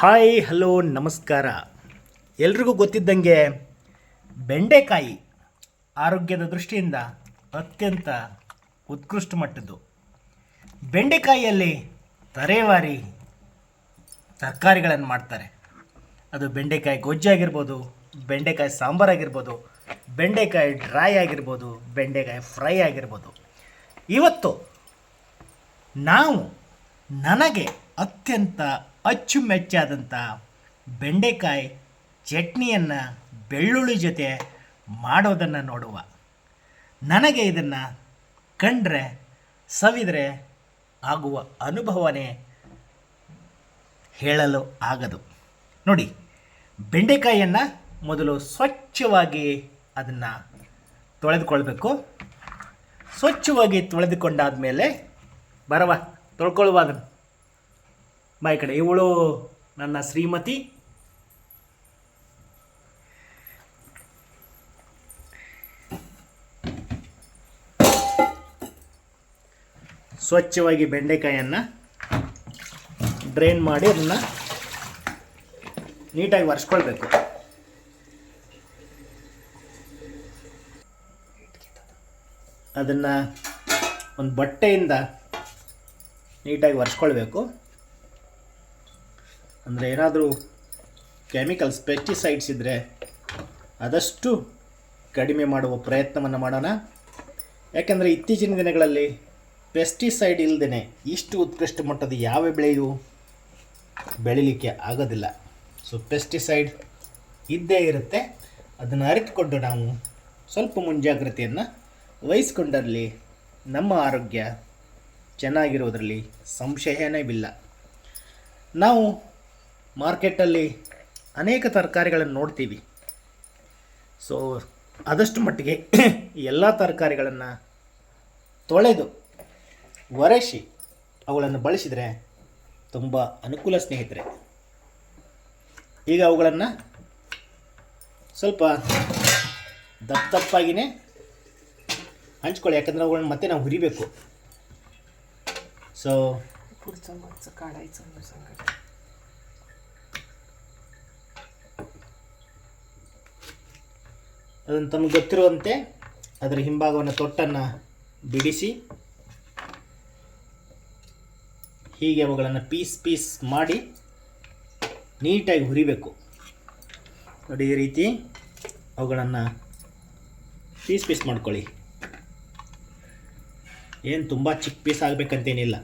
Hi, hello, ನಮಸ್ಕಾರ. ಎಲ್ರಿಗೂ ಗೊತ್ತಿದ್ದಂಗೆ ಬೆಂಡೆಕಾಯಿ ಆರೋಗ್ಯದ ದೃಷ್ಟಿಯಿಂದ ಅತ್ಯಂತ ಉತ್ಕೃಷ್ಟ ಮಟ್ಟದ್ದು. ಬೆಂಡೆಕಾಯಿಯಲ್ಲಿ ತರೇವಾರಿ ತರಕಾರಿಗಳನ್ನು ಮಾಡ್ತಾರೆ. ಅದು ಬೆಂಡೆಕಾಯಿ ಗೊಜ್ಜಾಗಿರ್ಬೋದು ಬೆಂಡೆಕಾಯಿ ಸಾಂಬಾರಾಗಿರ್ಬೋದು ಬೆಂಡೆಕಾಯಿ ಡ್ರೈ ಆಗಿರ್ಬೋದು, ಬೆಂಡೆಕಾಯಿ ಫ್ರೈ ಆಗಿರ್ಬೋದು. ಇವತ್ತು ನಾವು ನನಗೆ ಅತ್ಯಂತ ಅಚ್ಚುಮೆಚ್ಚಾದಂಥ ಬೆಂಡೆಕಾಯಿ ಚಟ್ನಿಯನ್ನು ಬೆಳ್ಳುಳ್ಳಿ ಜೊತೆ ಮಾಡೋದನ್ನು ನೋಡುವ. ನನಗೆ ಇದನ್ನು ಕಂಡ್ರೆ ಸವಿದರೆ ಆಗುವ ಅನುಭವನೇ ಹೇಳಲು ಆಗದು. ನೋಡಿ, ಬೆಂಡೆಕಾಯಿಯನ್ನು ಮೊದಲು ಸ್ವಚ್ಛವಾಗಿ ಅದನ್ನು ತೊಳೆದುಕೊಳ್ಬೇಕು. ಸ್ವಚ್ಛವಾಗಿ ತೊಳೆದುಕೊಂಡಾದ ಮೇಲೆ ಬರವ, ತೊಳ್ಕೊಳ್ಳುವ ಅದನ್ನು. ಬಾ ಈ ಕಡೆ. ಇವಳು ನನ್ನ ಶ್ರೀಮತಿ. ಸ್ವಚ್ಛವಾಗಿ ಬೆಂಡೆಕಾಯನ್ನು ಡ್ರೈನ್ ಮಾಡಿ ಅದನ್ನು ನೀಟಾಗಿ ಒರೆಸ್ಕೊಳ್ಬೇಕು. ಅದನ್ನು ಒಂದು ಬಟ್ಟೆಯಿಂದ ನೀಟಾಗಿ ಒರೆಸ್ಕೊಳ್ಬೇಕು. ಅಂದರೆ ಏನಾದರೂ ಕೆಮಿಕಲ್ಸ್ ಪೆಸ್ಟಿಸೈಡ್ಸ್ ಇದ್ದರೆ ಆದಷ್ಟು ಕಡಿಮೆ ಮಾಡುವ ಪ್ರಯತ್ನವನ್ನು ಮಾಡೋಣ. ಯಾಕೆಂದರೆ ಇತ್ತೀಚಿನ ದಿನಗಳಲ್ಲಿ ಪೆಸ್ಟಿಸೈಡ್ ಇಲ್ಲದೇ ಇಷ್ಟು ಉತ್ಕೃಷ್ಟ ಮಟ್ಟದ ಯಾವ ಬೆಳೆಯೂ ಬೆಳಿಲಿಕ್ಕೆ ಆಗೋದಿಲ್ಲ. ಸೊ ಪೆಸ್ಟಿಸೈಡ್ ಇದ್ದೇ ಇರುತ್ತೆ. ಅದನ್ನು ಅರಿತುಕೊಂಡು ನಾವು ಸ್ವಲ್ಪ ಮುಂಜಾಗ್ರತೆಯನ್ನು ವಹಿಸ್ಕೊಂಡರಲ್ಲಿ ನಮ್ಮ ಆರೋಗ್ಯ ಚೆನ್ನಾಗಿರೋದರಲ್ಲಿ ಸಂಶಯನೇ ಇಲ್ಲ. ನಾವು ಮಾರ್ಕೆಟಲ್ಲಿ ಅನೇಕ ತರಕಾರಿಗಳನ್ನು ನೋಡ್ತೀವಿ. ಸೊ ಆದಷ್ಟು ಮಟ್ಟಿಗೆ ಎಲ್ಲ ತರಕಾರಿಗಳನ್ನು ತೊಳೆದು ಒರೆಸಿ ಅವುಗಳನ್ನು ಬಳಸಿದರೆ ತುಂಬ ಅನುಕೂಲ ಸ್ನೇಹಿತರೆ. ಈಗ ಅವುಗಳನ್ನು ಸ್ವಲ್ಪ ದಪ್ಪ ದಪ್ಪಾಗಿಯೇ ಹಂಚ್ಕೊಳ್ಳಿ, ಯಾಕಂದರೆ ಅವುಗಳನ್ನ ಮತ್ತೆ ನಾವು ಹುರಿಬೇಕು. ಸೊ ಅದನ್ನು ತಮಗೆ ಗೊತ್ತಿರುವಂತೆ ಅದರ ಹಿಂಭಾಗವನ್ನು ತೊಟ್ಟನ್ನು ಬಿಡಿಸಿ ಹೀಗೆ ಅವುಗಳನ್ನು ಪೀಸ್ ಪೀಸ್ ಮಾಡಿ ನೀಟಾಗಿ ಹುರಿಬೇಕು. ನೋಡಿ ಈ ರೀತಿ ಅವುಗಳನ್ನು ಪೀಸ್ ಪೀಸ್ ಮಾಡ್ಕೊಳ್ಳಿ. ಏನು ತುಂಬ ಚಿಕ್ಕ ಪೀಸ್ ಆಗಬೇಕಂತೇನಿಲ್ಲ.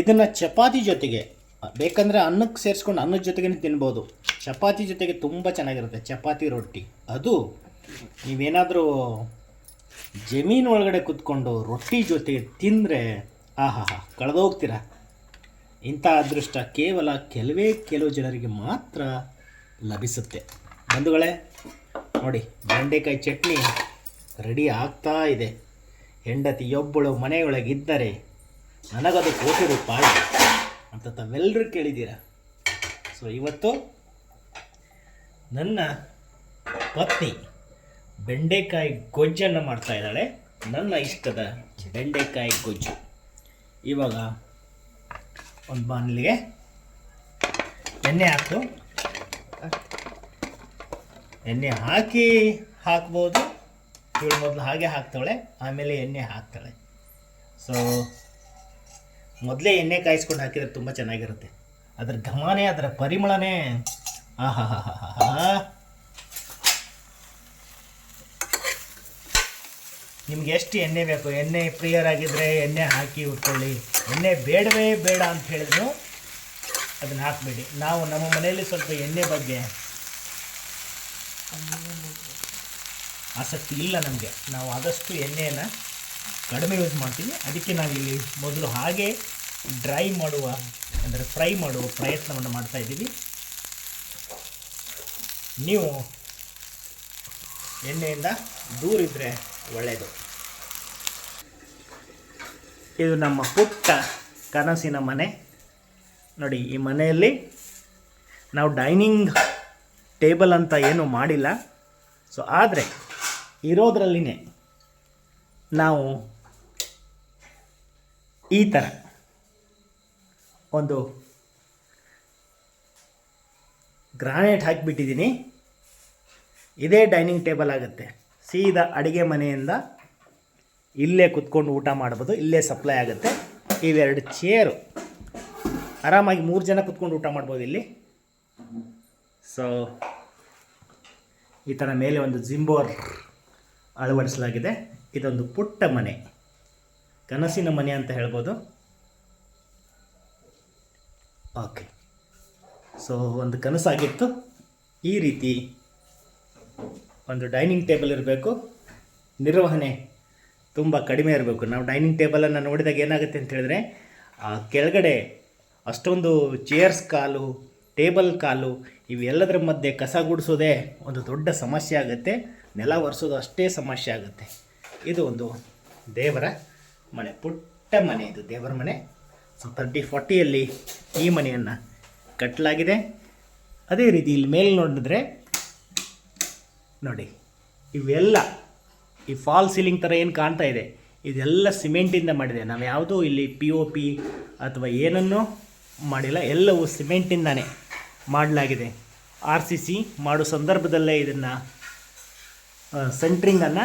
ಇದನ್ನು ಚಪಾತಿ ಜೊತೆಗೆ ಬೇಕಂದರೆ ಅನ್ನಕ್ಕೆ ಸೇರಿಸ್ಕೊಂಡು ಅನ್ನದ ಜೊತೆಗೇ ತಿನ್ಬೋದು. ಚಪಾತಿ ಜೊತೆಗೆ ತುಂಬ ಚೆನ್ನಾಗಿರುತ್ತೆ, ಚಪಾತಿ ರೊಟ್ಟಿ. ಅದು ನೀವೇನಾದರೂ ಜಮೀನು ಒಳಗಡೆ ಕೂತ್ಕೊಂಡು ರೊಟ್ಟಿ ಜೊತೆಗೆ ತಿಂದರೆ, ಆಹಾ ಹಾ ಕಳೆದೋಗ್ತೀರ ಇಂಥ ಅದೃಷ್ಟ ಕೇವಲ ಕೆಲವೇ ಕೆಲವು ಜನರಿಗೆ ಮಾತ್ರ ಲಭಿಸುತ್ತೆ. ಬಂಧುಗಳೇ, ನೋಡಿ, ಬೆಂಡೆಕಾಯಿ ಚಟ್ನಿ ರೆಡಿ ಆಗ್ತಾ ಇದೆ. ಹೆಂಡತಿಯೊಬ್ಬಳು ಮನೆಯೊಳಗಿದ್ದರೆ ನನಗದು ಕೋಟಿ ರೂಪಾಯಿ. ಅಂತ ತಾವೆಲ್ಲರೂ ಕೇಳಿದ್ದೀರ? ಸೊ ಇವತ್ತು ನನ್ನ ಪತ್ನಿ ಬೆಂಡೆಕಾಯಿ ಗೊಜ್ಜನ್ನು ಮಾಡ್ತಾ ಇದ್ದಾಳೆ. ನನ್ನ ಇಷ್ಟದ ಬೆಂಡೆಕಾಯಿ ಗೊಜ್ಜು. ಇವಾಗ ಒಂದು ಬಾಣಲಿಗೆ ಎಣ್ಣೆ ಹಾಕು ಎಣ್ಣೆ ಹಾಕಿ ಹಾಕ್ಬೋದು. ಇವಳು ಮೊದಲು ಹಾಗೆ ಹಾಕ್ತಾಳೆ ಆಮೇಲೆ ಎಣ್ಣೆ ಹಾಕ್ತಾಳೆ. ಸೊ ಮೊದಲೇ ಎಣ್ಣೆ ಕಾಯಿಸ್ಕೊಂಡು ಹಾಕಿದ್ರೆ ತುಂಬ ಚೆನ್ನಾಗಿರುತ್ತೆ. ಅದರ ಘಮನೇ, ಅದರ ಪರಿಮಳನೇ. ಆಹಾ ನಿಮ್ಗೆ ಎಷ್ಟು ಎಣ್ಣೆ ಬೇಕು? ಎಣ್ಣೆ ಪ್ರಿಯರ್ ಆಗಿದ್ದರೆ ಎಣ್ಣೆ ಹಾಕಿ ಉಟ್ಕೊಳ್ಳಿ. ಎಣ್ಣೆ ಬೇಡವೇ ಬೇಡ ಅಂತ ಹೇಳಿದ್ರು ಅದನ್ನು ಹಾಕಬೇಡಿ. ನಾವು ನಮ್ಮ ಮನೆಯಲ್ಲಿ ಸ್ವಲ್ಪ ಎಣ್ಣೆ ಬಗ್ಗೆ ಆಸಕ್ತಿ ಇಲ್ಲ ನಮಗೆ. ನಾವು ಆದಷ್ಟು ಎಣ್ಣೆಯನ್ನು ಕಡಿಮೆ ಯೂಸ್ ಮಾಡ್ತೀವಿ. ಅದಕ್ಕೆ ನಾವಿಲ್ಲಿ ಮೊದಲು ಹಾಗೆ ಡ್ರೈ ಮಾಡುವ, ಅಂದರೆ ಫ್ರೈ ಮಾಡುವ ಪ್ರಯತ್ನವನ್ನು ಮಾಡ್ತಾ ಇದ್ದೀವಿ. ನೀವು ಎಣ್ಣೆಯಿಂದ ದೂರ ಇದ್ದರೆ ಒಳ್ಳೆಯದು ಇದು ನಮ್ಮ ಪುಟ್ಟ ಕನಸಿನ ಮನೆ. ನೋಡಿ, ಈ ಮನೆಯಲ್ಲಿ ನಾವು ಡೈನಿಂಗ್ ಟೇಬಲ್ ಅಂತ ಏನೂ ಮಾಡಿಲ್ಲ. ಸೊ ಆದರೆ ಇರೋದ್ರಲ್ಲಿನೇ ನಾವು ಈ ಥರ ಒಂದು ಗ್ರಾನೈಟ್ ಹಾಕಿಬಿಟ್ಟಿದ್ದೀನಿ. ಇದೇ ಡೈನಿಂಗ್ ಟೇಬಲ್ ಆಗುತ್ತೆ. ಸೀದಾ ಅಡುಗೆ ಮನೆಯಿಂದ ಇಲ್ಲೇ ಕುತ್ಕೊಂಡು ಊಟ ಮಾಡ್ಬೋದು. ಇಲ್ಲೇ ಸಪ್ಲೈ ಆಗುತ್ತೆ. ಇವೆರಡು ಚೇರು. ಆರಾಮಾಗಿ ಮೂರು ಜನ ಕುತ್ಕೊಂಡು ಊಟ ಮಾಡ್ಬೋದು ಇಲ್ಲಿ. ಸೊ ಈ ಥರ ಮೇಲೆ ಒಂದು ಜಿಂಬೋರ್ ಅಳವಡಿಸಲಾಗಿದೆ. ಇದೊಂದು ಪುಟ್ಟ ಮನೆ. ಕನಸಿನ ಮನೆ ಅಂತ ಹೇಳ್ಬೋದು. ಓಕೆ ಸೊ ಒಂದು ಕನಸಾಗಿತ್ತು. ಈ ರೀತಿ ಒಂದು ಡೈನಿಂಗ್ ಟೇಬಲ್ ಇರಬೇಕು. ನಿರ್ವಹಣೆ ತುಂಬ ಕಡಿಮೆ ಇರಬೇಕು. ನಾವು ಡೈನಿಂಗ್ ಟೇಬಲನ್ನು ನೋಡಿದಾಗ ಏನಾಗುತ್ತೆ ಅಂತ ಹೇಳಿದ್ರೆ, ಆ ಕೆಳಗಡೆ ಅಷ್ಟೊಂದು ಚೇರ್ಸ್ ಕಾಲು ಟೇಬಲ್ ಕಾಲು ಇವೆಲ್ಲದರ ಮಧ್ಯೆ ಕಸ ಗುಡಿಸೋದೇ ಒಂದು ದೊಡ್ಡ ಸಮಸ್ಯೆ ಆಗುತ್ತೆ. ನೆಲ ಒರೆಸೋದು ಅಷ್ಟೇ ಸಮಸ್ಯೆ ಆಗುತ್ತೆ. ಇದು ಒಂದು ದೇವರ ಮನೆ, ಪುಟ್ಟ ಮನೆ ಇದು, ದೇವರ ಮನೆ. ಸೊ ತರ್ಟಿ ಫಾರ್ಟಿಯಲ್ಲಿ ಈ ಮನೆಯನ್ನು ಕಟ್ಟಲಾಗಿದೆ ಅದೇ ರೀತಿ ಇಲ್ಲಿ ಮೇಲೆ ನೋಡಿದ್ರೆ, ನೋಡಿ, ಇವೆಲ್ಲ ಈ ಫಾಲ್ ಸೀಲಿಂಗ್ ಥರ ಏನು ಕಾಣ್ತಾ ಇದೆ? ಇದೆಲ್ಲ ಸಿಮೆಂಟಿಂದ ಮಾಡಿದೆ. ನಾವು ಯಾವುದೂ ಇಲ್ಲಿ ಪಿ ಒ ಪಿ ಅಥವಾ ಏನನ್ನೂ ಮಾಡಿಲ್ಲ, ಎಲ್ಲವೂ ಸಿಮೆಂಟಿಂದಾನೆ ಮಾಡಲಾಗಿದೆ. ಆರ್ ಸಿ ಸಿ ಮಾಡೋ ಸಂದರ್ಭದಲ್ಲೇ ಇದನ್ನು ಸೆಂಟ್ರಿಂಗನ್ನು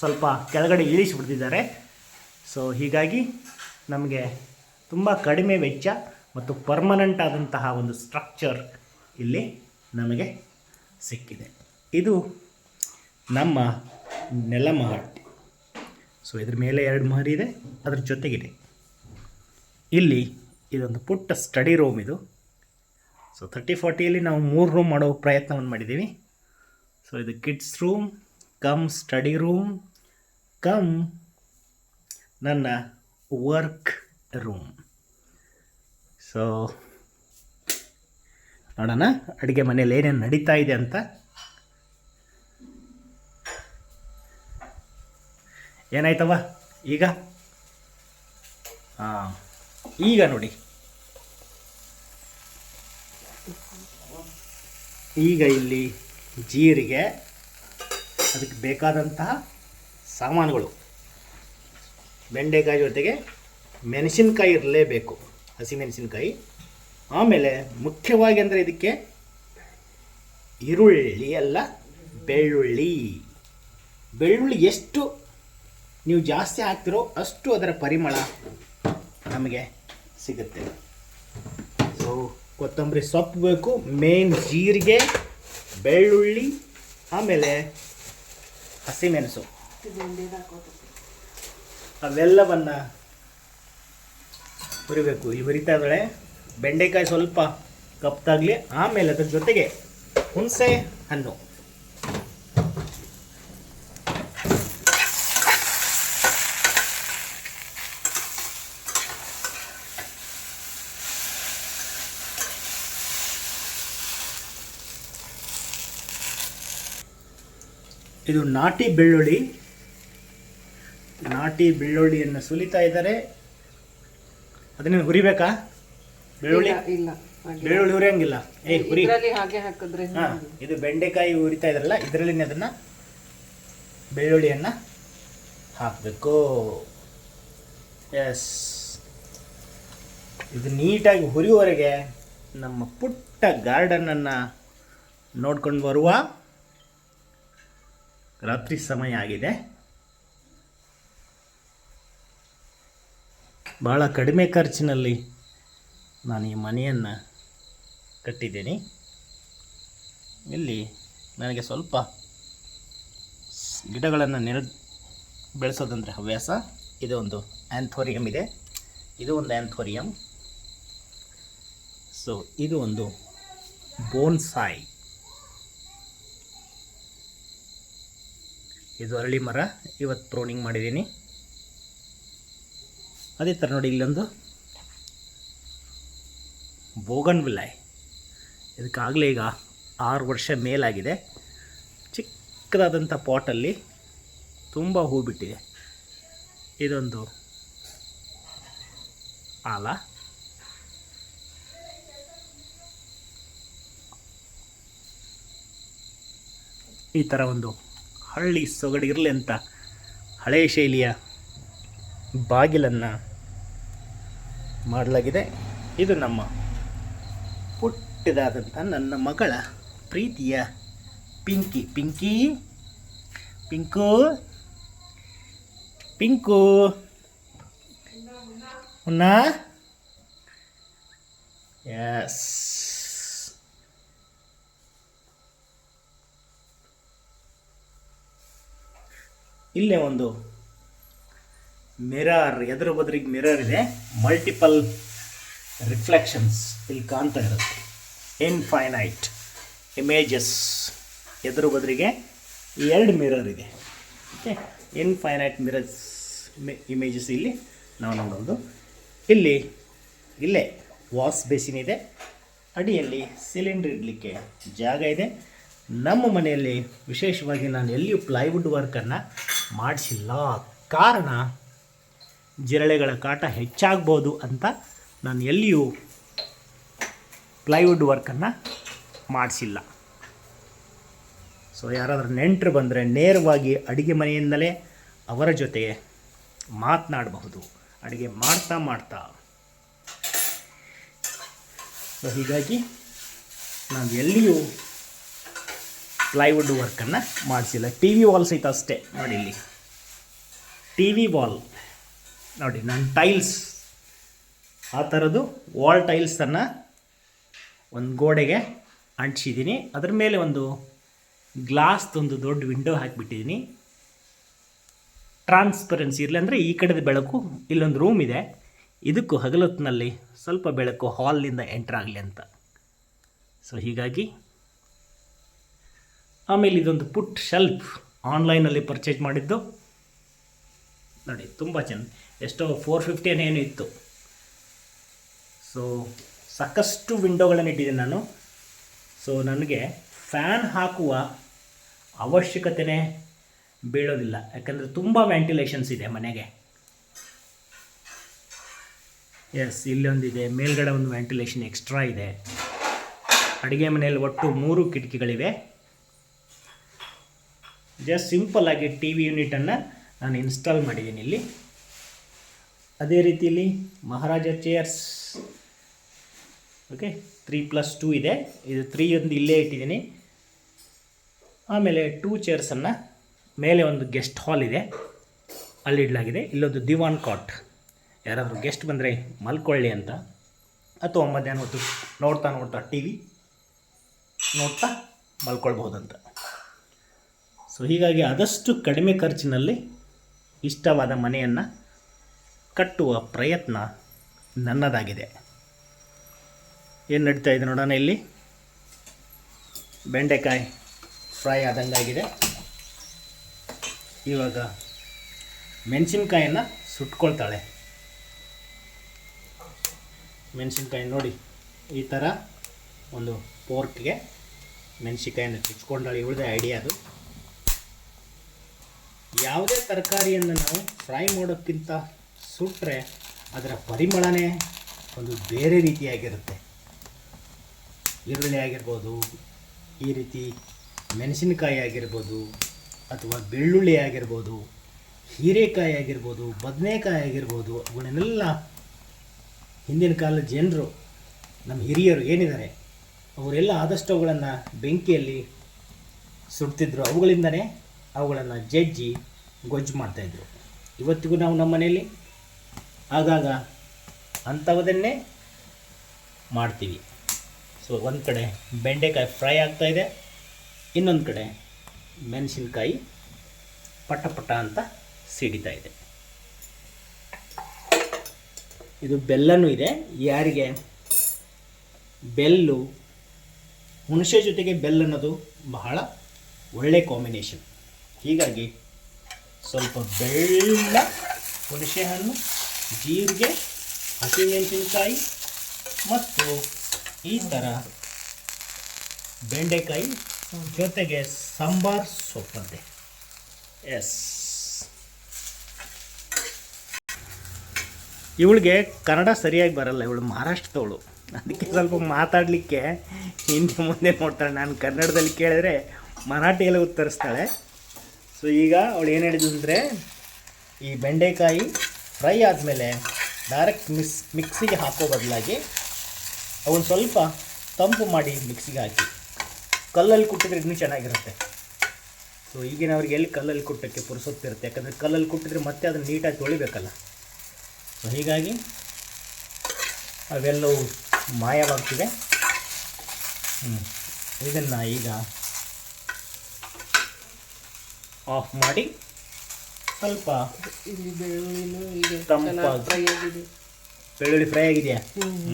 ಸ್ವಲ್ಪ ಕೆಳಗಡೆ ಇಳಿಸಿಬಿಡ್ತಿದ್ದಾರೆ. ಸೊ ಹೀಗಾಗಿ ನಮಗೆ ತುಂಬ ಕಡಿಮೆ ವೆಚ್ಚ ಮತ್ತು ಪರ್ಮನೆಂಟ್ ಆದಂತಹ ಒಂದು ಸ್ಟ್ರಕ್ಚರ್ ಇಲ್ಲಿ ನಮಗೆ ಸಿಕ್ಕಿದೆ. ಇದು ನಮ್ಮ ನೆಲಮಹಡಿ ಸೊ ಇದ್ರ ಮೇಲೆ ಎರಡು ಮಹಡಿ ಇದೆ, ಅದ್ರ ಜೊತೆಗಿದೆ. ಇಲ್ಲಿ ಇದೊಂದು ಪುಟ್ಟ ಸ್ಟಡಿ ರೂಮ್ ಇದು. ಸೊ ತರ್ಟಿ ಫಾರ್ಟಿಯಲ್ಲಿ ನಾವು ಮೂರು ರೂಮ್ ಮಾಡೋ ಪ್ರಯತ್ನವನ್ನು ಮಾಡಿದ್ದೀವಿ ಸೊ ಇದು kids room come study room come ನನ್ನ ವರ್ಕ್ ರೂಮ್. ಸೊ ನೋಡೋಣ, ಅಡುಗೆ ಮನೇಲಿ ಏನೇನು ನಡೀತಾ ಇದೆ ಅಂತ. ಏನಾಯ್ತವ ಈಗ? ಹಾಂ ಈಗ ನೋಡಿ. ಈಗ ಇಲ್ಲಿ ಜೀರಿಗೆ, ಅದಕ್ಕೆ ಬೇಕಾದಂತಹ ಸಾಮಾನುಗಳು. ಬೆಂಡೆಕಾಯಿ ಜೊತೆಗೆ ಮೆಣಸಿನ್ಕಾಯಿ ಇರಲೇಬೇಕು. ಹಸಿಮೆಣಸಿನ್ಕಾಯಿ ಆಮೇಲೆ ಮುಖ್ಯವಾಗಿ ಅಂದರೆ ಇದಕ್ಕೆ ಈರುಳ್ಳಿ ಅಲ್ಲ, ಬೆಳ್ಳುಳ್ಳಿ. ಬೆಳ್ಳುಳ್ಳಿ ಎಷ್ಟು ನೀವು ಜಾಸ್ತಿ ಹಾಕ್ತಿರೋ ಅಷ್ಟು ಅದರ ಪರಿಮಳ ನಮಗೆ ಸಿಗುತ್ತೆ. ಸೊ ಕೊತ್ತಂಬರಿ ಸೊಪ್ಪು ಬೇಕು ಮೇನ್ ಜೀರಿಗೆ, ಬೆಳ್ಳುಳ್ಳಿ, ಆಮೇಲೆ ಹಸಿಮೆಣಸು ಅವೆಲ್ಲವನ್ನು ಹುರಿಬೇಕು. ಇಲ್ಲಿ ಹುರಿತಾ ಇದ್ದಾಳೆ. ಬೆಂಡೆಕಾಯಿ ಸ್ವಲ್ಪ ಕಪ್ತಾಗಲಿ ಆಮೇಲೆ ಅದ್ರ ಜೊತೆಗೆ ಹುಣಸೆ ಹಣ್ಣು. ಇದು ನಾಟಿ ಬೆಳ್ಳುಳ್ಳಿ. ನಾಟಿ ಬೆಳ್ಳುಳ್ಳಿಯನ್ನು ಸುಲಿತಾ ಇದ್ದಾರೆ ಅದನ್ನ ಹುರಿಬೇಕಾ? ಬೆಳ್ಳುಳ್ಳಿ? ಇಲ್ಲ. ಬೆಳ್ಳುಳ್ಳಿ ಹುರಿಯಂಗಿಲ್ಲ. ಏ ಹುರಿ. ಹಾಗೆ ಹಾಕಿದ್ರೆ ಹಾ ಇದು ಬೆಂಡೆಕಾಯಿ ಹುರಿತಾ ಇದ್ರಲ್ಲ ಇದರಲ್ಲಿ ಅದನ್ನ ಬೆಳ್ಳುಳ್ಳಿಯನ್ನ ಹಾಕಬೇಕು. ಎಸ್ ಇದು ನೀಟಾಗಿ ಹುರಿಯುವವರೆಗೆ ನಮ್ಮ ಪುಟ್ಟ ಗಾರ್ಡನನ್ನು ನೋಡ್ಕೊಂಡು ಬರುವ ರಾತ್ರಿ ಸಮಯ ಆಗಿದೆ. ಭಾಳ ಕಡಿಮೆ ಖರ್ಚಿನಲ್ಲಿ ನಾನು ಈ ಮನೆಯನ್ನು ಕಟ್ಟಿದ್ದೇನೆ. ಇಲ್ಲಿ ನನಗೆ ಸ್ವಲ್ಪ ಗಿಡಗಳನ್ನು ನೆರ, ಬೆಳೆಸೋದಂದರೆ ಹವ್ಯಾಸ. ಇದು ಒಂದು ಆ್ಯಂಥೋರಿಯಂ ಇದೆ. ಇದು ಒಂದು ಆ್ಯಂಥೋರಿಯಂ ಸೊ ಇದು ಒಂದು ಬೋನ್ಸಾಯ್. ಇದು ಅರಳಿ ಮರ. ಇವತ್ತು ಪ್ರೋನಿಂಗ್ ಮಾಡಿದ್ದೀನಿ. ಅದೇ ಥರ ನೋಡಿ ಇಲ್ಲೊಂದು ಬೋಗನ್ ವಿಲಾಯ್ ಇದಕ್ಕಾಗಲೇ ಈಗ ಆರು ವರ್ಷ ಮೇಲಾಗಿದೆ. ಚಿಕ್ಕದಾದಂಥ ಪಾಟಲ್ಲಿ ತುಂಬ ಹೂ ಬಿಟ್ಟಿದೆ. ಇದೊಂದು ಆಲ. ಈ ಥರ ಒಂದು ಹಳ್ಳಿ ಸೊಗಡಿರಲಿ ಅಂತ ಹಳೆಯ ಶೈಲಿಯ ಬಾಗಿಲನ್ನು ಮಾಡಲಾಗಿದೆ. ಇದು ನಮ್ಮ ಪುಟ್ಟದಾದಂಥ ನನ್ನ ಮಗಳ ಪ್ರೀತಿಯ ಪಿಂಕಿ. ಪಿಂಕಿ? ಪಿಂಕು? ಪಿಂಕು? ಹುನ್ನ? ಎಸ್ ಇಲ್ಲೇ ಒಂದು ಮಿರರ್, ಎದುರು ಬದ್ರಿಗೆ ಮಿರರ್ ಇದೆ. ಮಲ್ಟಿಪಲ್ ರಿಫ್ಲೆಕ್ಷನ್ಸ್ ಇಲ್ಲಿ ಕಾಣ್ತಾ ಇರುತ್ತೆ. ಇನ್ಫೈನೈಟ್ ಇಮೇಜಸ್ ಎದುರು ಬದರಿಗೆ ಎರಡು ಮಿರರ್ ಇದೆ. ಓಕೆ ಇನ್ಫೈನೈಟ್ ಮಿರರ್ಸ್ ಇಮೇಜಸ್ ಇಲ್ಲಿ ನಾವು ನೋಡೋದು. ಇಲ್ಲಿ, ಇಲ್ಲೇ ವಾಶ್ ಬೇಸಿನ್ ಇದೆ. ಅಡಿಯಲ್ಲಿ ಸಿಲಿಂಡರ್ ಇಡಲಿಕ್ಕೆ ಜಾಗ ಇದೆ. ನಮ್ಮ ಮನೆಯಲ್ಲಿ ವಿಶೇಷವಾಗಿ ನಾನು ಎಲ್ಲಿಯೂ ಪ್ಲೈವುಡ್ ವರ್ಕನ್ನು ಮಾಡಿಸಿಲ್ಲ. ಕಾರಣ ಜಿರಳೆಗಳ ಕಾಟ ಹೆಚ್ಚಾಗ್ಬೋದು ಅಂತ ನಾನು ಎಲ್ಲಿಯೂ ಪ್ಲೈವುಡ್ ವರ್ಕನ್ನು ಮಾಡಿಸಿಲ್ಲ. ಸೊ ಯಾರಾದರೂ ನೆಂಟರು ಬಂದರೆ ನೇರವಾಗಿ ಅಡುಗೆ ಮನೆಯಿಂದಲೇ ಅವರ ಜೊತೆ ಮಾತನಾಡಬಹುದು. ಅಡುಗೆ ಮಾಡ್ತಾ ಮಾಡ್ತಾ. ಸೊ ಹೀಗಾಗಿ ನಾನು ಎಲ್ಲಿಯೂ ಪ್ಲೈವುಡ್ ವರ್ಕನ್ನು ಮಾಡಿಸಿಲ್ಲ. ಟಿ ವಿ ವಾಲ್ ಸಹಿತ ಅಷ್ಟೇ ನೋಡಿ ಇಲ್ಲಿ ಟಿ ವಿ ವಾಲ್ ನೋಡಿ, ನಾನು ಟೈಲ್ಸ್ ಆ ಥರದ್ದು ವಾಲ್ ಟೈಲ್ಸನ್ನು ಒಂದು ಗೋಡೆಗೆ ಅಂಟಿಸಿದ್ದೀನಿ. ಅದ್ರ ಮೇಲೆ ಒಂದು ಗ್ಲಾಸ್ದೊಂದು ದೊಡ್ಡ ವಿಂಡೋ ಹಾಕಿಬಿಟ್ಟಿದ್ದೀನಿ. ಟ್ರಾನ್ಸ್ಪರೆನ್ಸಿ ಇರಲಿ ಅಂದರೆ ಈ ಕಡೆದ ಬೆಳಕು, ಇಲ್ಲೊಂದು ರೂಮ್ ಇದೆ. ಇದಕ್ಕೂ ಹಗಲೊತ್ತಿನಲ್ಲಿ ಸ್ವಲ್ಪ ಬೆಳಕು ಹಾಲ್ನಿಂದ ಎಂಟ್ರ್ ಆಗಲಿ ಅಂತ. ಸೊ ಹೀಗಾಗಿ ಆಮೇಲೆ ಇದೊಂದು ಪುಟ್ ಶೆಲ್ಫ್ ಆನ್ಲೈನಲ್ಲಿ ಪರ್ಚೇಸ್ ಮಾಡಿದ್ದು. ನೋಡಿ, ತುಂಬ ಚೆನ್ನ ಎಷ್ಟೋ ಫೋರ್ ಫಿಫ್ಟಿ ಏನು ಇತ್ತು. ಸೊ ಸಾಕಷ್ಟು ವಿಂಡೋಗಳನ್ನು ಇಟ್ಟಿದ್ದೀನಿ ನಾನು. ಸೊ ನನಗೆ ಫ್ಯಾನ್ ಹಾಕುವ ಅವಶ್ಯಕತೆನೇ ಬೀಳೋದಿಲ್ಲ. ಯಾಕಂದರೆ ತುಂಬ ವೆಂಟಿಲೇಷನ್ಸ್ ಇದೆ ಮನೆಗೆ. ಎಸ್ ಇಲ್ಲೊಂದಿದೆ. ಮೇಲ್ಗಡೆ ಒಂದು ವೆಂಟಿಲೇಷನ್ ಎಕ್ಸ್ಟ್ರಾ ಇದೆ. ಅಡುಗೆ ಮನೆಯಲ್ಲಿ ಒಟ್ಟು ಮೂರು ಕಿಟಕಿಗಳಿವೆ. ಜಸ್ಟ್ ಸಿಂಪಲ್ ಆಗಿ ಟಿ ವಿ ಯೂನಿಟನ್ನು ನಾನು ಇನ್ಸ್ಟಾಲ್ ಮಾಡಿದ್ದೀನಿ ಇಲ್ಲಿ. ಅದೇ ರೀತಿಯಲ್ಲಿ Maharaja chairs okay three plus two ಇದೆ. ಇದು ತ್ರೀ ಒಂದು ಇಲ್ಲೇ ಇಟ್ಟಿದ್ದೀನಿ. ಆಮೇಲೆ ಟೂ ಚೇರ್ಸನ್ನು ಮೇಲೆ ಒಂದು ಗೆಸ್ಟ್ ಹಾಲ್ ಇದೆ. ಅಲ್ಲಿ ಇಡಲಾಗಿದೆ. ಇಲ್ಲೊಂದು ದಿವಾನ್ ಕಾಟ್ ಯಾರಾದರೂ ಗೆಸ್ಟ್ ಬಂದರೆ ಮಲ್ಕೊಳ್ಳಿ ಅಂತ. ಅಥವಾ ಮಧ್ಯಾಹ್ನ ಹೊತ್ತು ನೋಡ್ತಾ ನೋಡ್ತಾ ಟಿ ವಿ ನೋಡ್ತಾ ಮಲ್ಕೊಳ್ಬಹುದಂತ. ಸೊ ಹೀಗಾಗಿ ಆದಷ್ಟು ಕಡಿಮೆ ಖರ್ಚಿನಲ್ಲಿ ಇಷ್ಟವಾದ ಮನೆಯನ್ನು ಕಟ್ಟುವ ಪ್ರಯತ್ನ ನನ್ನದಾಗಿದೆ. ಏನು ನಡೀತಾ ಇದೆ ನೋಡೋಣ ಇಲ್ಲಿ? ಬೆಂಡೆಕಾಯಿ ಫ್ರೈ ಆದಂಗಾಗಿದೆ ಇವಾಗ ಮೆಣಸಿನ್ಕಾಯನ್ನು ಸುಟ್ಕೊಳ್ತಾಳೆ. ಮೆಣಸಿನ್ಕಾಯಿ ನೋಡಿ, ಈ ಥರ ಒಂದು ಪೋರ್ಕ್ಗೆ ಮೆಣಸಿನ್ಕಾಯನ್ನು ಚುಚ್ಕೊಂಡಾಳೆ ಇವಳದೇ ಐಡಿಯಾ ಅದು. ಯಾವುದೇ ತರಕಾರಿಯನ್ನು ನಾವು ಫ್ರೈ ಮಾಡೋಕ್ಕಿಂತ ಸುಟ್ಟರೆ ಅದರ ಪರಿಮಳನೇ ಒಂದು ಬೇರೆ ರೀತಿಯಾಗಿರುತ್ತೆ. ಈರುಳ್ಳಿ ಆಗಿರ್ಬೋದು, ಈ ರೀತಿ ಮೆಣಸಿನಕಾಯಿ ಆಗಿರ್ಬೋದು, ಅಥವಾ ಬೆಳ್ಳುಳ್ಳಿ ಆಗಿರ್ಬೋದು, ಹೀರೆಕಾಯಿ ಆಗಿರ್ಬೋದು, ಬದನೆಕಾಯಿ ಆಗಿರ್ಬೋದು, ಅವುಗಳನ್ನೆಲ್ಲ ಹಿಂದಿನ ಕಾಲದ ಜನರು, ನಮ್ಮ ಹಿರಿಯರು ಏನಿದ್ದಾರೆ, ಅವರೆಲ್ಲ ಆದಷ್ಟು ಅವುಗಳನ್ನು ಬೆಂಕಿಯಲ್ಲಿ ಸುಡ್ತಿದ್ರು. ಅವುಗಳಿಂದನೇ ಅವುಗಳನ್ನು ಜಜ್ಜಿ, ಗೊಜ್ಜು ಮಾಡ್ತಾಯಿದ್ರು ಇವತ್ತಿಗೂ ನಾವು ನಮ್ಮ ಮನೆಯಲ್ಲಿ ಆಗಾಗ ಅಂಥವುದನ್ನೇ ಮಾಡ್ತೀವಿ. ಸೊ ಒಂದು ಕಡೆ ಬೆಂಡೆಕಾಯಿ ಫ್ರೈ ಆಗ್ತಾಯಿದೆ ಇನ್ನೊಂದು ಕಡೆ ಮೆಣಸಿನ್ಕಾಯಿ ಪಟ ಪಟ ಅಂತ ಸಿಡಿತಾ ಇದೆ. ಇದು ಬೆಲ್ಲನೂ ಇದೆ. ಯಾರಿಗೆ? ಬೆಲ್ಲು, ಹುಣಸೆ ಜೊತೆಗೆ ಬೆಲ್ಲ ಅನ್ನೋದು ಬಹಳ ಒಳ್ಳೆ ಕಾಂಬಿನೇಷನ್ ಹೀಗಾಗಿ ಸ್ವಲ್ಪ ಬೆಲ್ಲ ಹುಣಸೆ ಹಣ್ಣು ಜೀರಿಗೆ, ಹಸಿಮೆಣಸಿನಕಾಯಿ ಮತ್ತು ಈ ಥರ ಬೆಂಡೆಕಾಯಿ ಜೊತೆಗೆ ಸಾಂಬಾರ್ ಸೊಪ್ಪಂತೆ. ಎಸ್ ಇವಳಿಗೆ ಕನ್ನಡ ಸರಿಯಾಗಿ ಬರಲ್ಲ, ಇವಳು ಮಹಾರಾಷ್ಟ್ರದವಳು. ಅದಕ್ಕೆ ಸ್ವಲ್ಪ ಮಾತಾಡಲಿಕ್ಕೆ ಹಿಂದೆ ಮುಂದೆ ನೋಡ್ತಾಳೆ. ನಾನು ಕನ್ನಡದಲ್ಲಿ ಕೇಳಿದ್ರೆ ಮರಾಠಿಯಲ್ಲಿ ಉತ್ತರಿಸ್ತಾಳೆ. ಸೊ ಈಗ ಅವಳು ಏನು ಹೇಳಿದ್ರು ಅಂದರೆ, ಈ ಬೆಂಡೆಕಾಯಿ ಫ್ರೈ ಆದಮೇಲೆ ಡೈರೆಕ್ಟ್ ಮಿಸ್ ಮಿಕ್ಸಿಗೆ ಹಾಕೋ ಬದಲಾಗಿ ಅವನ್ನ ಸ್ವಲ್ಪ ತಂಪು ಮಾಡಿ ಮಿಕ್ಸಿಗೆ ಹಾಕಿ. ಕಲ್ಲಲ್ಲಿ ಕುಟ್ಟಿದ್ರೆ ಇನ್ನೂ ಚೆನ್ನಾಗಿರುತ್ತೆ. ಸೊ ಈಗಿನ ಅವ್ರಿಗೆ ಎಲ್ಲಿ ಕಲ್ಲಲ್ಲಿ ಕುಟ್ಟಕ್ಕೆ ಪುರುಸೊತ್ತಿರುತ್ತೆ? ಯಾಕಂದರೆ ಕಲ್ಲಲ್ಲಿ ಕುಟ್ಟಿದ್ರೆ ಮತ್ತೆ ಅದನ್ನು ನೀಟಾಗಿ ತೊಳಿಬೇಕಲ್ಲ. ಸೊ ಹೀಗಾಗಿ ಅವೆಲ್ಲವೂ ಮಾಯವಾಗ್ತಿದೆ. ಇದನ್ನು ಈಗ ಆಫ್ ಮಾಡಿ ಸ್ವಲ್ಪ ಇಲ್ಲಿ ಬೆಳ್ಳುಳ್ಳಿನೂ ಈಗ ಚೆನ್ನಾಗಿ ಫ್ರೈ ಆಗಿದೆ. ಬೆಳ್ಳುಳ್ಳಿ ಫ್ರೈ ಆಗಿದೆಯಾ?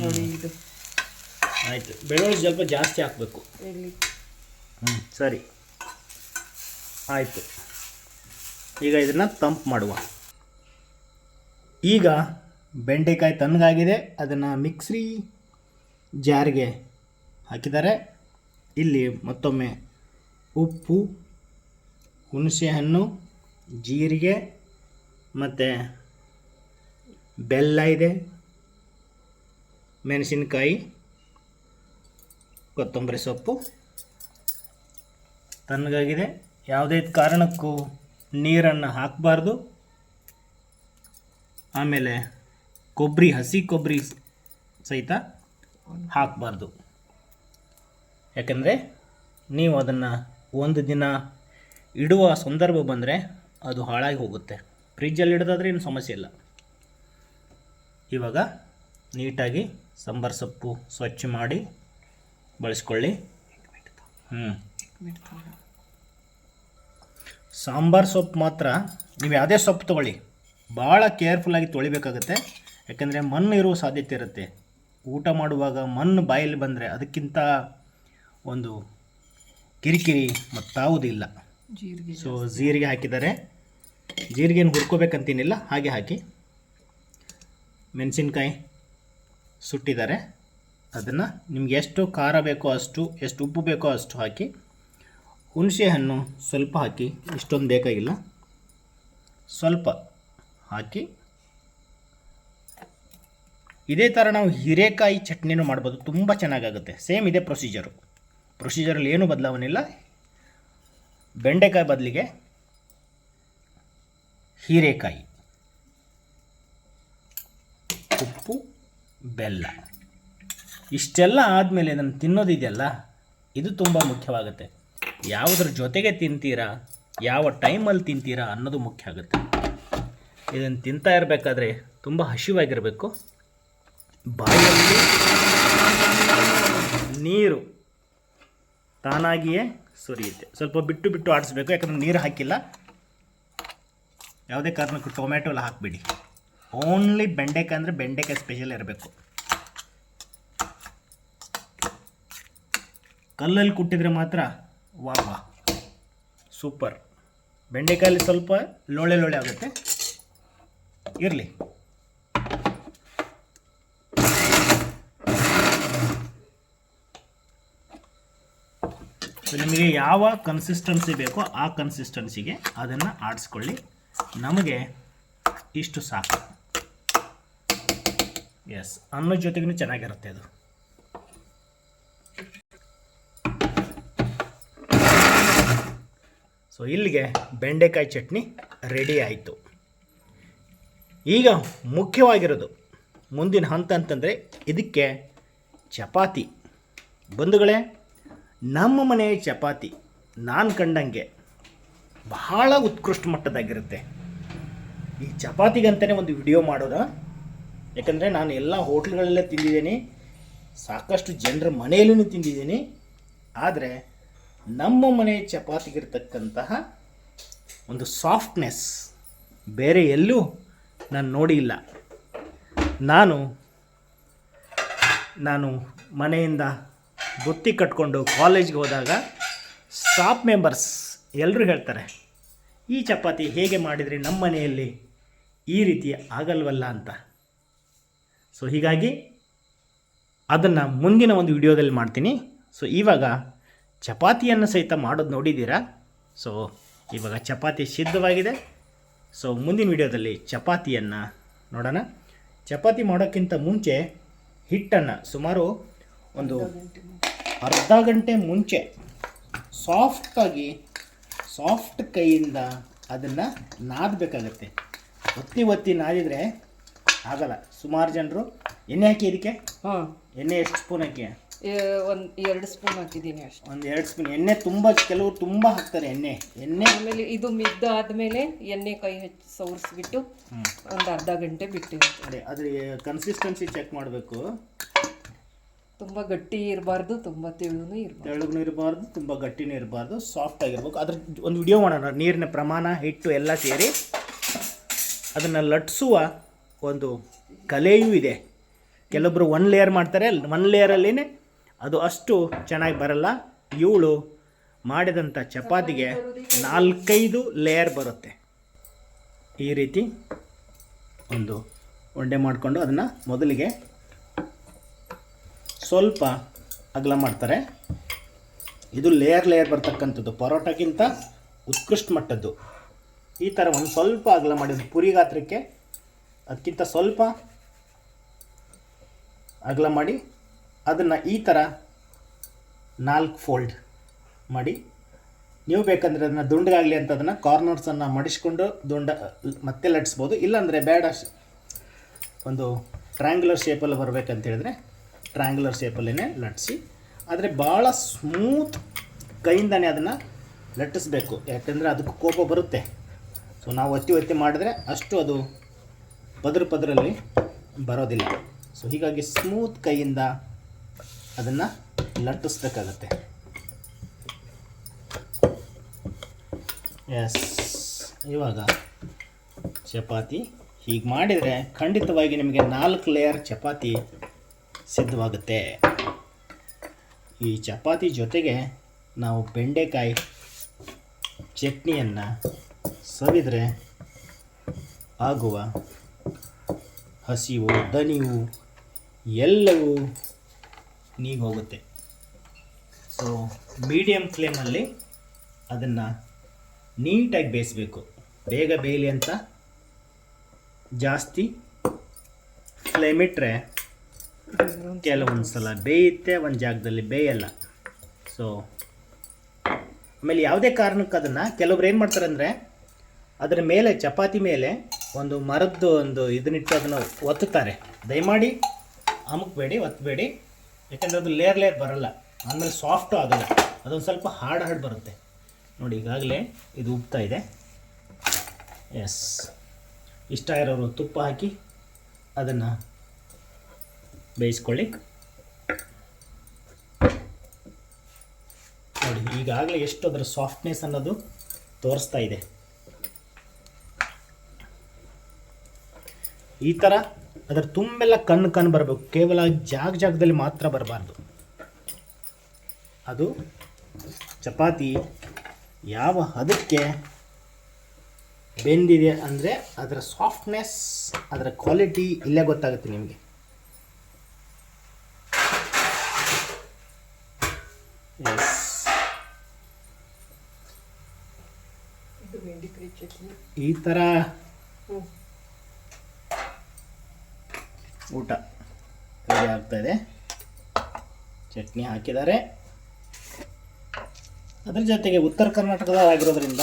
ನೋಡಿ ಇದು. ಆಯಿತು. ಬೆಳ್ಳುಳ್ಳಿ ಸ್ವಲ್ಪ ಜಾಸ್ತಿ ಹಾಕಬೇಕು. ಇಲ್ಲಿ ಹ್ಞೂ ಸರಿ. ಆಯಿತು. ಈಗ ಇದನ್ನು ತಂಪು ಮಾಡುವ. ಈಗ ಬೆಂಡೆಕಾಯಿ ತಣ್ಣಗಾಗಿದೆ. ಅದನ್ನು ಮಿಕ್ಸಿ ಜಾರಿಗೆ ಹಾಕಿದ್ದಾರೆ. ಇಲ್ಲಿ ಮತ್ತೊಮ್ಮೆ ಉಪ್ಪು ಹುಣಸೆಹಣ್ಣು ಜೀರಿಗೆ ಮತ್ತು ಬೆಲ್ಲ ಇದೆ, ಮೆಣಸಿನಕಾಯಿ, ಕೊತ್ತಂಬರಿ ಸೊಪ್ಪು. ತಣ್ಣಗಾಗಿದೆ. ಯಾವುದೇ ಕಾರಣಕ್ಕೂ ನೀರನ್ನು ಹಾಕಬಾರ್ದು. ಆಮೇಲೆ ಕೊಬ್ಬರಿ, ಹಸಿ ಕೊಬ್ಬರಿ ಸಹಿತ ಹಾಕಬಾರ್ದು. ಯಾಕಂದರೆ ನೀವು ಅದನ್ನು ಒಂದು ದಿನ ಇಡುವ ಸಂದರ್ಭ ಬಂದರೆ ಅದು ಹಾಳಾಗಿ ಹೋಗುತ್ತೆ. ಫ್ರಿಜ್ಜಲ್ಲಿ ಇಡೋದಾದ್ರೆ ಏನು ಸಮಸ್ಯೆ ಇಲ್ಲ. ಇವಾಗ ನೀಟಾಗಿ ಸಾಂಬಾರು ಸೊಪ್ಪು ಸ್ವಚ್ಛ ಮಾಡಿ ಬಳಸ್ಕೊಳ್ಳಿ. ಹ್ಞೂ ಸಾಂಬಾರು ಸೊಪ್ಪು ಮಾತ್ರ ನೀವು ಯಾವುದೇ ಸೊಪ್ಪು ತೊಗೊಳ್ಳಿ. ಭಾಳ ಕೇರ್ಫುಲ್ಲಾಗಿ ತೊಳಿಬೇಕಾಗತ್ತೆ. ಯಾಕೆಂದರೆ ಮಣ್ಣು ಇರುವ ಸಾಧ್ಯತೆ ಇರುತ್ತೆ. ಊಟ ಮಾಡುವಾಗ ಮಣ್ಣು ಬಾಯಲ್ಲಿ ಬಂದರೆ ಅದಕ್ಕಿಂತ ಒಂದು ಕಿರಿಕಿರಿ ಮತ್ತಾವುದಿಲ್ಲ ಜೀರಿಗೆ ಸೊ ಜೀರಿಗೆ ಹಾಕಿದ್ದಾರೆ ಜೀರಿಗೆನ ಹುರ್ಕೋಬೇಕಂತೇನಿಲ್ಲ ಹಾಗೆ ಹಾಕಿ ಮೆಣಸಿನ್ಕಾಯಿ ಸುಟ್ಟಿದ್ದಾರೆ. ಅದನ್ನು ನಿಮ್ಗೆ ಎಷ್ಟು ಖಾರ ಬೇಕೋ ಅಷ್ಟು ಎಷ್ಟು ಉಪ್ಪು ಬೇಕೋ ಅಷ್ಟು ಹಾಕಿ ಹುಣಸೆ ಹಣ್ಣು ಸ್ವಲ್ಪ ಹಾಕಿ ಇಷ್ಟೊಂದು ಬೇಕಾಗಿಲ್ಲ. ಸ್ವಲ್ಪ ಹಾಕಿ ಇದೇ ಥರ ನಾವು ಹೀರೆಕಾಯಿ ಚಟ್ನಿನೂ ಮಾಡ್ಬೋದು ತುಂಬ ಚೆನ್ನಾಗಾಗುತ್ತೆ. ಸೇಮ್ ಇದೇ ಪ್ರೊಸೀಜರು. ಪ್ರೊಸೀಜರಲ್ಲಿ ಏನೂ ಬದಲಾವಣೆ ಇಲ್ಲ. ಬೆಂಡೆಕಾಯಿ ಬದಲಿಗೆ ಹೀರೆಕಾಯಿ, ಉಪ್ಪು, ಬೆಲ್ಲ. ಇಷ್ಟೆಲ್ಲ ಆದಮೇಲೆ ನಾನು ತಿನ್ನೋದಿದೆಯಲ್ಲ, ಇದು ತುಂಬ ಮುಖ್ಯವಾಗುತ್ತೆ. ಯಾವುದ್ರ ಜೊತೆಗೆ ತಿಂತೀರಾ, ಯಾವ ಟೈಮಲ್ಲಿ ತಿಂತೀರಾ ಅನ್ನೋದು ಮುಖ್ಯ ಆಗುತ್ತೆ. ಇದನ್ನು ತಿಂತಾ ಇರಬೇಕಾದ್ರೆ ತುಂಬ ಹಸಿವಾಗಿರಬೇಕು. ಬಾಯಲ್ಲಿ ನೀರು. ತಾನಾಗಿಯೇ ಸುರಿಯುತ್ತೆ. ಸ್ವಲ್ಪ ಬಿಟ್ಟು ಬಿಟ್ಟು ಆಡಿಸ್ಬೇಕು, ಯಾಕಂದರೆ ನೀರು ಹಾಕಿಲ್ಲ. ಯಾವುದೇ ಕಾರಣಕ್ಕೂ ಟೊಮ್ಯಾಟೊ ಎಲ್ಲ ಹಾಕಬೇಡಿ. ಓನ್ಲಿ ಬೆಂಡೆಕಾಯಿ ಅಂದರೆ ಬೆಂಡೆಕಾಯಿ ಸ್ಪೆಷಲ್ ಇರಬೇಕು. ಕಲ್ಲಲ್ಲಿ ಕುಟ್ಟಿದರೆ ಮಾತ್ರ ವಾ ವಾ ಸೂಪರ್ ಬೆಂಡೆಕಾಯಲ್ಲಿ ಸ್ವಲ್ಪ ಲೋಳೆ ಲೋಳೆ ಆಗುತ್ತೆ. ಇರಲಿ. ಸೊ ನಿಮಗೆ ಯಾವ ಕನ್ಸಿಸ್ಟೆನ್ಸಿ ಬೇಕೋ ಆ ಕನ್ಸಿಸ್ಟೆನ್ಸಿಗೆ ಅದನ್ನು ಆಡಿಸ್ಕೊಳ್ಳಿ. ನಮಗೆ ಇಷ್ಟು ಸಾಕು. ಎಸ್ ಅನ್ನೋ ಜೊತೆಗೂ ಚೆನ್ನಾಗಿರುತ್ತೆ ಅದು. ಸೊ ಇಲ್ಲಿಗೆ ಬೆಂಡೆಕಾಯಿ ಚಟ್ನಿ ರೆಡಿ ಆಯಿತು. ಈಗ ಮುಖ್ಯವಾಗಿರೋದು ಮುಂದಿನ ಹಂತ ಅಂತಂದರೆ ಇದಕ್ಕೆ ಚಪಾತಿ. ಬಂಧುಗಳೇ ನಮ್ಮ ಮನೆಯ ಚಪಾತಿ ನಾನು ಕಂಡಂಗೆ ಬಹಳ ಉತ್ಕೃಷ್ಟ ಮಟ್ಟದಾಗಿರುತ್ತೆ. ಈ ಚಪಾತಿಗಂತಲೇ ಒಂದು ವಿಡಿಯೋ ಮಾಡೋರ ಯಾಕಂದರೆ ನಾನು ಎಲ್ಲ ಹೋಟ್ಲ್ಗಳಲ್ಲೇ ತಿಂದಿದ್ದೀನಿ, ಸಾಕಷ್ಟು ಜನರ ಮನೆಯಲ್ಲೂ ತಿಂದಿದ್ದೀನಿ, ಆದರೆ ನಮ್ಮ ಮನೆ ಚಪಾತಿಗಿರ್ತಕ್ಕಂತಹ ಒಂದು ಸಾಫ್ಟ್ನೆಸ್ ಬೇರೆ ಎಲ್ಲೂ ನಾನು ನೋಡಿಲ್ಲ ನಾನು ನಾನು ಮನೆಯಿಂದ ಬುತ್ತಿ ಕಟ್ಕೊಂಡು ಕಾಲೇಜ್ಗೆ ಹೋದಾಗ ಸ್ಟಾಫ್ ಮೆಂಬರ್ಸ್ ಎಲ್ಲರೂ ಹೇಳ್ತಾರೆ, ಈ ಚಪಾತಿ ಹೇಗೆ ಮಾಡಿದರೆ ನಮ್ಮ ಮನೆಯಲ್ಲಿ? ಈ ರೀತಿ ಆಗಲ್ವಲ್ಲ ಅಂತ. ಸೊ ಹೀಗಾಗಿ ಅದನ್ನು ಮುಂದಿನ ಒಂದು ವಿಡಿಯೋದಲ್ಲಿ ಮಾಡ್ತೀನಿ. ಸೊ ಇವಾಗ ಚಪಾತಿಯನ್ನು ಸಹಿತ ಮಾಡೋದು ನೋಡಿದ್ದೀರಾ? ಸೊ ಇವಾಗ ಚಪಾತಿ ಸಿದ್ಧವಾಗಿದೆ. ಸೊ ಮುಂದಿನ ವಿಡಿಯೋದಲ್ಲಿ ಚಪಾತಿಯನ್ನು ನೋಡೋಣ. ಚಪಾತಿ ಮಾಡೋಕ್ಕಿಂತ ಮುಂಚೆ ಹಿಟ್ಟನ್ನು ಸುಮಾರು ಒಂದು ಅರ್ಧ ಗಂಟೆ ಮುಂಚೆ. ಸಾಫ್ಟಾಗಿ ಸಾಫ್ಟ್ ಕೈಯಿಂದ ಅದನ್ನು ನಾದಬೇಕಾಗತ್ತೆ. ಒತ್ತಿ ಒತ್ತಿ ನಾದಿದರೆ ಆಗಲ್ಲ. ಸುಮಾರು ಜನರು ಎಣ್ಣೆ ಹಾಕಿ ಇದಕ್ಕೆ ಹಾಂ. ಎಣ್ಣೆ ಎಷ್ಟು ಸ್ಪೂನ್ ಹಾಕಿ? ಒಂದು ಎರಡು ಸ್ಪೂನ್ ಹಾಕಿದ್ದೀನಿ ಅಷ್ಟೇ. ಒಂದು ಎರಡು ಸ್ಪೂನ್. ಎಣ್ಣೆ ತುಂಬ ಕೆಲವರು ತುಂಬ ಹಾಕ್ತಾರೆ ಎಣ್ಣೆ. ಎಣ್ಣೆ ಆಮೇಲೆ ಇದು ಮಿದ್ದಾದ್ಮೇಲೆ ಎಣ್ಣೆ ಕೈ ಹೆಚ್ಚು ಸವರಿಸ್ಬಿಟ್ಟು ಒಂದು ಅರ್ಧ ಗಂಟೆ ಬಿಟ್ಟು ಅದೇ ಅದ್ರ ಕನ್ಸಿಸ್ಟೆನ್ಸಿ ಚೆಕ್ ಮಾಡಬೇಕು. ತುಂಬ ಗಟ್ಟಿ ಇರಬಾರ್ದು, ತುಂಬ ತೆಳುನೂ ಇರಬಾರ್ದು. ತೆಳ್ಳಗೂ ಇರಬಾರ್ದು, ತುಂಬ ಗಟ್ಟಿನೂ ಇರಬಾರ್ದು ಸಾಫ್ಟ್ ಆಗಿರ್ಬೇಕು. ಅದ್ರ ಒಂದು ವಿಡಿಯೋ ಮಾಡೋಣ. ನೀರಿನ ಪ್ರಮಾಣ, ಹಿಟ್ಟು ಎಲ್ಲ ಸೇರಿ ಅದನ್ನು ಲಟ್ಸುವ ಒಂದು ಕಲೆಯೂ ಇದೆ. ಕೆಲವೊಬ್ಬರು ಒನ್ ಲೇಯರ್ ಮಾಡ್ತಾರೆ ಒನ್ ಲೇಯರಲ್ಲಿನೇ ಅದು ಅಷ್ಟು ಚೆನ್ನಾಗಿ ಬರಲ್ಲ. ಇವಳು ಮಾಡಿದಂಥ ಚಪಾತಿಗೆ ನಾಲ್ಕೈದು ಲೇಯರ್ ಬರುತ್ತೆ. ಈ ರೀತಿ ಒಂದು ಉಂಡೆ ಮಾಡಿಕೊಂಡು ಅದನ್ನು ಮೊದಲಿಗೆ ಸ್ವಲ್ಪ ಅಗಲ ಮಾಡ್ತಾರೆ. ಇದು ಲೇಯರ್ ಲೇಯರ್ ಬರ್ತಕ್ಕಂಥದ್ದು. ಪರೋಟಕ್ಕಿಂತ ಉತ್ಕೃಷ್ಟ ಮಟ್ಟದ್ದು. ಈ ಥರ ಒಂದು ಸ್ವಲ್ಪ ಅಗಲ ಮಾಡಿದ್ದು ಪುರಿ ಗಾತ್ರಕ್ಕೆ ಅದಕ್ಕಿಂತ ಸ್ವಲ್ಪ ಅಗಲ ಮಾಡಿ ಅದನ್ನು ಈ ಥರ ನಾಲ್ಕು ಫೋಲ್ಡ್ ಮಾಡಿ. ನೀವು ಬೇಕಂದರೆ ಅದನ್ನು ದುಂಡಗಾಗಲಿ ಅಂತ ಅದನ್ನು ಕಾರ್ನರ್ಸನ್ನು ಮಡಿಸ್ಕೊಂಡು ದುಂಡ ಮತ್ತೆ ಲಟ್ಸ್ಬೋದು ಇಲ್ಲಾಂದರೆ ಬೇಡ. ಒಂದು ಟ್ರ್ಯಾಂಗ್ಯುಲರ್ ಶೇಪಲ್ಲಿ ಬರಬೇಕಂತ ಹೇಳಿದ್ರೆ ಟ್ರ್ಯಾಂಗ್ಯುಲರ್ ಶೇಪಲ್ಲೇ ಲಟ್ಟಿಸಿ ಆದರೆ ಭಾಳ ಸ್ಮೂತ್ ಕೈಯಿಂದನೇ ಅದನ್ನು ಲಟ್ಟಿಸ್ಬೇಕು. ಯಾಕಂದರೆ ಅದಕ್ಕೆ ಕೋಪ ಬರುತ್ತೆ. ಸೊ ನಾವು ಒತ್ತಿ ಒತ್ತಿ ಮಾಡಿದ್ರೆ ಅಷ್ಟು ಅದು ಪದ್ರ ಪದರಲ್ಲಿ ಬರೋದಿಲ್ಲ. ಸೊ ಹೀಗಾಗಿ ಸ್ಮೂತ್ ಕೈಯಿಂದ ಅದನ್ನು ಲಟ್ಟಿಸ್ಬೇಕಾಗತ್ತೆ. ಎಸ್ ಇವಾಗ ಚಪಾತಿ ಹೀಗೆ ಮಾಡಿದರೆ ಖಂಡಿತವಾಗಿ ನಿಮಗೆ ನಾಲ್ಕು ಲೇಯರ್ ಚಪಾತಿ ಸಿದ್ಧವಾಗುತ್ತೆ. ಈ ಚಪಾತಿ ಜೊತೆಗೆ ನಾವು ಬೆಂಡೆಕಾಯಿ ಚಟ್ನಿಯನ್ನು ಸವಿದರೆ ಆಗುವ ಹಸಿವು ದನಿವು ಎಲ್ಲವೂ ನೀಗೋಗುತ್ತೆ ಸೊ ಮೀಡಿಯಮ್ ಫ್ಲೇಮಲ್ಲಿ ಅದನ್ನು ನೀಟಾಗಿ ಬೇಯಿಸಬೇಕು. ಬೇಗ ಬೇಯಲಿ ಅಂತ ಜಾಸ್ತಿ ಫ್ಲೇಮ್ ಇಟ್ಟರೆ ಕೆಲವೊಂದು ಸಲ ಬೇಯುತ್ತೆ ಒಂದು ಜಾಗದಲ್ಲಿ ಬೇಯಲ್ಲ. ಸೊ ಆಮೇಲೆ ಯಾವುದೇ ಕಾರಣಕ್ಕೆ ಅದನ್ನು ಕೆಲವ್ರು ಏನು ಮಾಡ್ತಾರೆ ಅಂದರೆ, ಅದರ ಮೇಲೆ, ಚಪಾತಿ ಮೇಲೆ ಒಂದು ಮರದ್ದು ಒಂದು ಇದನ್ನಿಟ್ಟು ಅದನ್ನು ಒತ್ತುತ್ತಾರೆ. ದಯಮಾಡಿ ಅಮುಕ್ಬೇಡಿ ಒತ್ತಬೇಡಿ ಯಾಕಂದರೆ ಅದು ಲೇರ್ ಲೇರ್ ಬರಲ್ಲ. ಆಮೇಲೆ ಸಾಫ್ಟು ಆಗಲ್ಲ. ಅದೊಂದು ಸ್ವಲ್ಪ ಹಾರ್ಡ್ ಹಾರ್ಡ್ ಬರುತ್ತೆ. ನೋಡಿ, ಈಗಾಗಲೇ ಇದು ಉಬ್ತಾ ಇದೆ. ಎಸ್ ಇಷ್ಟ ಇರೋರು ತುಪ್ಪ ಹಾಕಿ ಅದನ್ನು ಬೇಯಿಸ್ಕೊಳ್ಳಿ ನೋಡಿ, ಈಗಾಗಲೇ ಎಷ್ಟು ಅದರ ಸಾಫ್ಟ್ನೆಸ್ ಅನ್ನೋದು ತೋರಿಸ್ತಾ ಇದೆ. ಈ ಥರ ಅದರ ತುಂಬೆಲ್ಲ ಕಣ್ಣು ಕಣ್ಣು ಬರಬೇಕು. ಕೇವಲ ಜಾಗ ಜಾಗದಲ್ಲಿ ಮಾತ್ರ ಬರಬಾರ್ದು. ಅದು ಚಪಾತಿ ಯಾವ ಹದಕ್ಕೆ ಬೆಂದಿದೆ ಅಂದರೆ ಅದರ ಸಾಫ್ಟ್ನೆಸ್ ಅದರ ಕ್ವಾಲಿಟಿ ಇಲ್ಲೇ ಗೊತ್ತಾಗುತ್ತೆ ನಿಮಗೆ ಎಸ್ ಇದು ಬೆಂಡೆಕಾಯಿ ಚಟ್ನಿ ಈ ಥರ ಊಟ ರೆಡಿ ಆಗ್ತಾ ಇದೆ. ಚಟ್ನಿ ಹಾಕಿದ್ದಾರೆ. ಅದ್ರ ಜೊತೆಗೆ ಉತ್ತರ ಕರ್ನಾಟಕದಾಗಿರೋದ್ರಿಂದ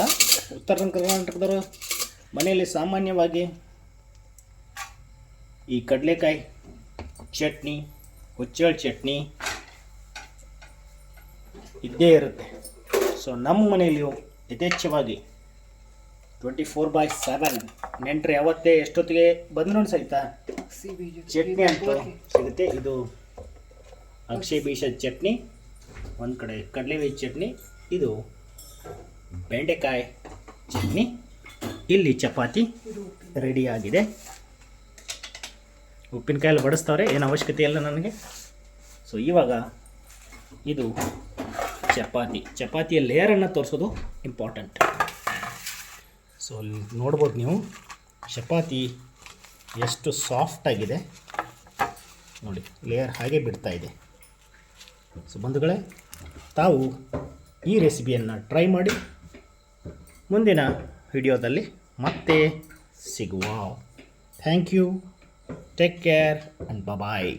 ಉತ್ತರ ಕರ್ನಾಟಕದವರು ಮನೆಯಲ್ಲಿ ಸಾಮಾನ್ಯವಾಗಿ ಈ ಕಡಲೆಕಾಯಿ ಚಟ್ನಿ ಹುಚ್ಚಳ ಚಟ್ನಿ ಇದ್ದೇ ಇರುತ್ತೆ. ಸೊ ನಮ್ಮ ಮನೆಯಲ್ಲಿಯೂ ಯಥೇಚ್ಛವಾಗಿ ಟ್ವೆಂಟಿ ಫೋರ್ ಬೈ ಸೆವೆನ್ ನೆಂಟರು ಯಾವತ್ತೇ ಎಷ್ಟೊತ್ತಿಗೆ ಬಂದ್ರೂ ಸಹಿತ ಚಟ್ನಿ ಅಂತ ಸಿಗುತ್ತೆ. ಇದು ಅಕ್ಷಯ ಬೀಜದ ಚಟ್ನಿ, ಒಂದು ಕಡೆ ಕಡಲೆಬೀಜ ಚಟ್ನಿ, ಇದು ಬೆಂಡೆಕಾಯಿ ಚಟ್ನಿ, ಇಲ್ಲಿ ಚಪಾತಿ ರೆಡಿಯಾಗಿದೆ ಉಪ್ಪಿನಕಾಯಲ್ಲಿ ಬಡಿಸ್ತವ್ರೆ, ಏನು ಅವಶ್ಯಕತೆ ಇಲ್ಲ ನನಗೆ. ಸೊ ಇವಾಗ ಇದು ಚಪಾತಿ. ಚಪಾತಿಯ ಲೇಯರನ್ನು ತೋರಿಸೋದು ಇಂಪಾರ್ಟೆಂಟ್ ಸೊ ನೋಡ್ಬೋದು ನೀವು, ಚಪಾತಿ ಎಷ್ಟು ಸಾಫ್ಟ್ ಆಗಿದೆ. ನೋಡಿ, ಲೇಯರ್ ಹಾಗೆ ಬಿಡ್ತಾ ಇದೆ. ಸೊ ಬಂಧುಗಳೇ, ತಾವು ಈ ರೆಸಿಪಿಯನ್ನು ಟ್ರೈ ಮಾಡಿ. ಮುಂದಿನ ವಿಡಿಯೋದಲ್ಲಿ ಮತ್ತೆ ಸಿಗುವ. Thank you take care and bye